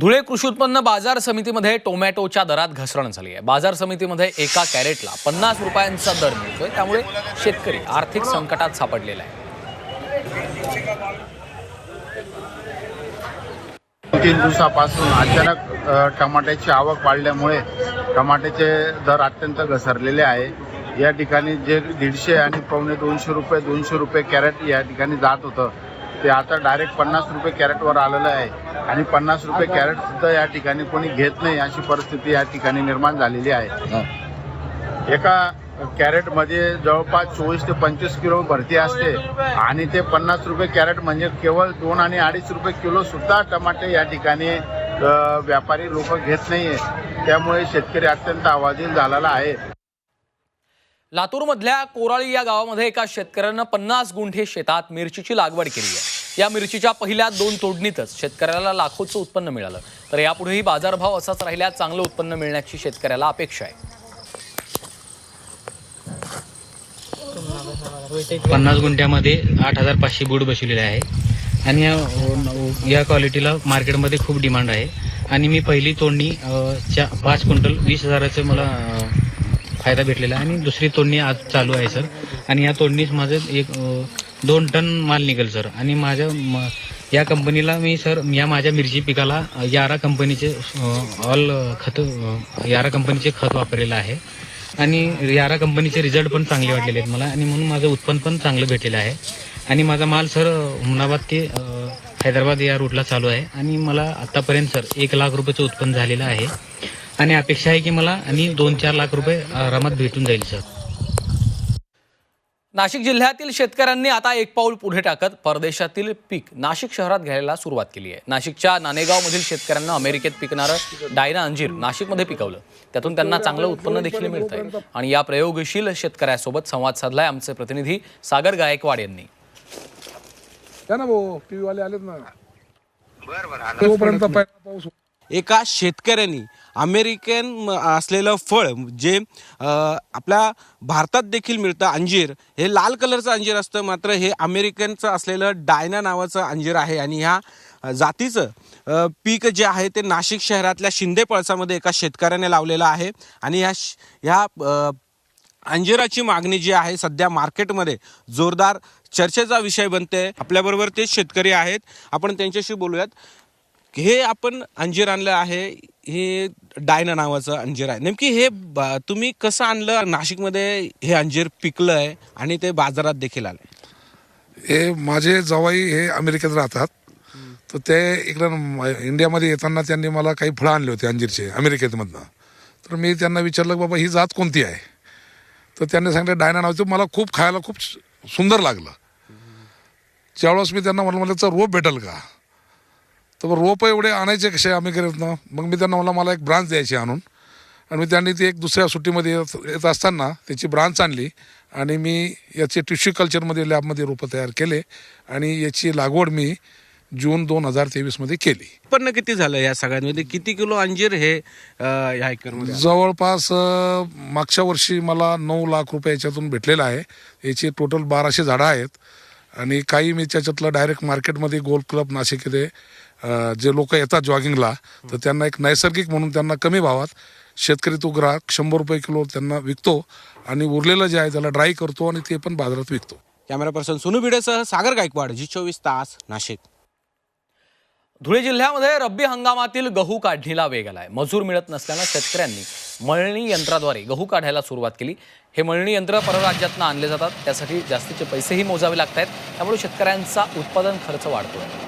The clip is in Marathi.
धुळे कृषी उत्पन्न बाजार समितीमध्ये टोमॅटोच्या दरात घसरण झाली आहे. बाजार समितीमध्ये एका कॅरेटला पन्नास रुपयांचा दर मिळतोय. त्यामुळे शेतकरी आर्थिक संकटात सापडलेला आहे. तीन दिवसापासून अचानक टमाट्याची आवक वाढल्यामुळे टमाट्याचे दर अत्यंत घसरलेले आहे. या ठिकाणी जे दीडशे आणि पावणे दोनशे रुपये दोनशे रुपये कॅरेट या ठिकाणी जात होतं. ते आता डायरेक्ट पन्नास रुपये कॅरेटवर आलेलं आहे. आणि पन्नास रुपये कॅरेट सुद्धा या ठिकाणी कोणी घेत नाही अशी परिस्थिती या ठिकाणी निर्माण झालेली आहे. एका कॅरेटमध्ये जवळपास चोवीस ते पंचवीस किलो भरती असते. आणि ते पन्नास रुपये कॅरेट म्हणजे केवळ दोन आणि अडीच रुपये किलो सुद्धा टमाटे या ठिकाणी व्यापारी लोक घेत नाहीये. त्यामुळे शेतकरी अत्यंत आवाजील झालेला आहे. लातूरमधल्या कोराळी या गावामध्ये एका शेतकऱ्यानं पन्नास गुंठे शेतात मिरचीची लागवड केली आहे. या मिरचीच्या पहिल्या दोन तोडणीतच शेतकऱ्याला लाखोचं उत्पन्न मिळालं. तर यापुढेही बाजारभाव असाच राहिल्यास चांगलं उत्पन्न मिळण्याची शेतकऱ्याला अपेक्षा आहे. पन्नास गुंठ्यामध्ये आठ हजार पाचशे बोर्ड बसवलेले आहे. आणि या या क्वालिटीला मार्केटमध्ये खूप डिमांड आहे. आणि मी पहिली तोडणी च्या पाच क्विंटल वीस हजाराचं मला फायदा भेटलेला आहे. आणि दुसरी तोडणी आज चालू आहे सर. आणि या तोडणीस माझं एक दोन टन माल निघेल सर. आणि माझ्या म- या कंपनीला मी सर या माझ्या मिरची पिकाला यारा कंपनीचे ऑल खत यारा कंपनीचे खत वापरलेलं आहे. आणि यारा कंपनीचे रिझल्ट पण चांगले वाटलेले आहेत मला. आणि म्हणून माझं उत्पन्न पण चांगलं भेटलेलं आहे. आणि माझा माल सर हुमनाबाद ते अ, हैदराबाद या रूटला चालू आहे. आणि मला आतापर्यंत सर एक लाख रुपयाचं उत्पन्न झालेलं आहे. आणि अपेक्षा आहे की मला आणि दोन चार लाख रुपये आरामात भेटून जाईल सर. नाशिक जिल्ह्यातील शेतकऱ्यांनी आता एक पाऊल पुढे टाकत परदेशातील पीक नाशिक शहरात घ्यायला सुरुवात केली आहे. नाशिकच्या नाणेगावमधील शेतकऱ्यांना अमेरिकेत पिकणारं डायना अंजीर नाशिकमध्ये पिकवलं. त्यातून त्यांना चांगलं उत्पन्न देखील मिळत आहे आणि या प्रयोगशील शेतकऱ्यासोबत संवाद साधलाय आमचे प्रतिनिधी सागर गायकवाड यांनी. या ना भाऊ टीव्ही वाले आलेत ना? तोपर्यंत पहिला पाऊस एका शेतकऱ्यांनी अमेरिकन असलेलं फळ जे आपल्या भारतात देखील मिळतं अंजीर हे लाल कलरचं अंजीर असतं मात्र हे अमेरिकनचं असलेलं डायना नावाचं अंजीर आहे आणि ह्या जातीचं पीक जे आहे ते नाशिक शहरातल्या शिंदे पळसामध्ये एका शेतकऱ्याने लावलेलं आहे आणि ह्या श- ह्या अंजिराची मागणी जी आहे सध्या मार्केटमध्ये जोरदार चर्चेचा विषय बनते. आपल्याबरोबर तेच शेतकरी आहेत. आपण त्यांच्याशी बोलूयात. हे आपण अंजीर आणलं आहे हे डायना नावाचं अंजीर आहे. नेमकी हे ब- तुम्ही कसं आणलं? नाशिकमध्ये हे अंजीर पिकलं आहे आणि ते बाजारात देखील आलं हे माझे जवाई हे अमेरिकेत राहतात. तर ते इकडं इंडियामध्ये येताना त्यांनी मला काही फळं आणले होते अंजीरचे अमेरिकेतमधनं. तर मी त्यांना विचारलं बाबा ही जात कोणती आहे? तर त्यांनी सांगितलं डायना नावाचं. मला खूप खायला खूप सुंदर लागलं. ज्यावेळेस मी त्यांना म्हटलं मला त्याचं रोप भेटेल का? तर रोप एवढे आणायचे कसे अमेरिकेतनं मग मी त्यांना म्हणलं मला एक ब्रांच द्यायची आणून. आणि मी त्यांनी ती एक दुसऱ्या सुट्टीमध्ये येत येत असताना त्याची ब्रांच आणली आणि मी याचे टिश्यू कल्चरमध्ये लॅबमध्ये रोपं तयार केले आणि याची लागवड मी जून दोन हजार तेवीसमध्ये केली. उत्पन्न किती झालं या सगळ्यांमध्ये? किती किलो अंजीर हे ह्या एकरमध्ये? जवळपास अं, मागच्या वर्षी मला नऊ लाख रुपये याच्यातून भेटलेला आहे. याची टोटल बाराशे झाडं आहेत. आणि काही मी त्याच्यातलं डायरेक्ट मार्केटमध्ये गोल्फ क्लब नाशिक येथे जे लोक येतात जॉगिंगला तर त्यांना एक नैसर्गिक म्हणून त्यांना कमी भावात शेतकरी तो ग्राहक शंभर रुपये किलो त्यांना विकतो आणि उरलेलं जे आहे त्याला ड्राय करतो आणि ते पण बाजारात विकतो. कॅमेरा पर्सन सोनू भिडेसह सागर गायकवाड जी चोवीस तास नाशिक. धुळे जिल्ह्यामध्ये रब्बी हंगामातील गहू काढणीला वेग आलाय. मजूर मिळत नसल्यानं शेतकऱ्यांनी मळणी यंत्राद्वारे गहू काढायला सुरुवात केली. हे मळणी यंत्र परराज्यातनं आणले जातात. त्यासाठी जास्तीचे पैसेही मोजावे लागत आहेत त्यामुळे शेतकऱ्यांचा उत्पादन खर्च वाढतो आहे